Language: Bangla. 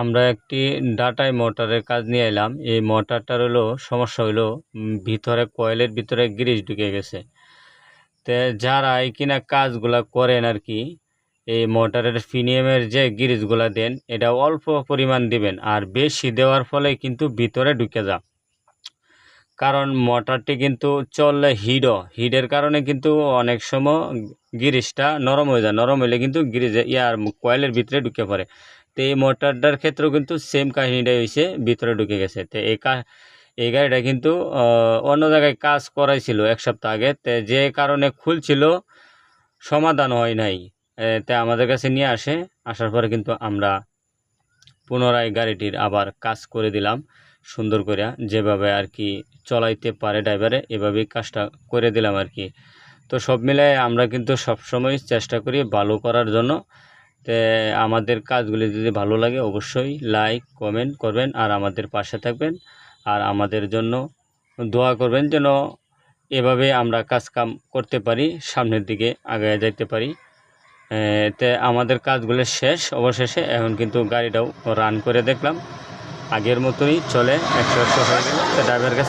আমরা একটি ডাটাই মোটরের কাজ নিয়ে এলাম। এই মোটরটার হলো সমস্যা হলো ভিতরে কয়েলের ভিতরে গ্রিজ ঢুকে গেছে। তে যারা এই কিনা কাজগুলা করেন আর কি, এই মোটরের ফিনিয়ামের যে গ্রিজগুলা দেন, এটা অল্প পরিমাণ দিবেন আর বেশি দেওয়ার ফলে কিন্তু ভিতরে ঢুকে যা কারণ মোটরটি কিন্তু চললে হিডও হিডের কারণে কিন্তু অনেক সময় গ্রিজটা নরম হয়ে যায়। নরম হলে কিন্তু গ্রিজে ইয়ার কয়েলের ভিতরে ঢুকে পড়ে। তো এই মোটরটার ক্ষেত্রেও কিন্তু সেম কাহিনীটাই হয়েছে ভিতরে ঢুকে গেছে। তো এই এই গাড়িটা কিন্তু অন্য জায়গায় কাজ করাইছিল এক সপ্তাহ আগে। তো যে কারণে খুলছিল, সমাধান হয় নাই। তা আমাদের কাছে নিয়ে আসে। আসার পরে কিন্তু আমরা পুনরায় গাড়িটির আবার কাজ করে দিলাম, সুন্দর করে। যেভাবে আর কি চলাইতে পারে ড্রাইভারে এভাবেই কাজটা করে দিলাম আর কি। তো সব মিলায় আমরা কিন্তু সবসময় চেষ্টা করি ভালো করার জন্য। তে আমাদের কাজগুলি যদি ভালো লাগে অবশ্যই লাইক, কমেন্ট করবেন আর আমাদের পাশে থাকবেন। আর আমাদের জন্য দোয়া করবেন যেন এভাবে আমরা কাজ কাম করতে পারি, সামনের দিকে আগে যাইতে পারি। তে আমাদের কাজগুলো শেষ, অবশেষে এখন কিন্তু গাড়িটাও রান করে দেখলাম। আগের মতোই চলে, একশো একশো হয়ে গেল। ড্রাইভার কাছে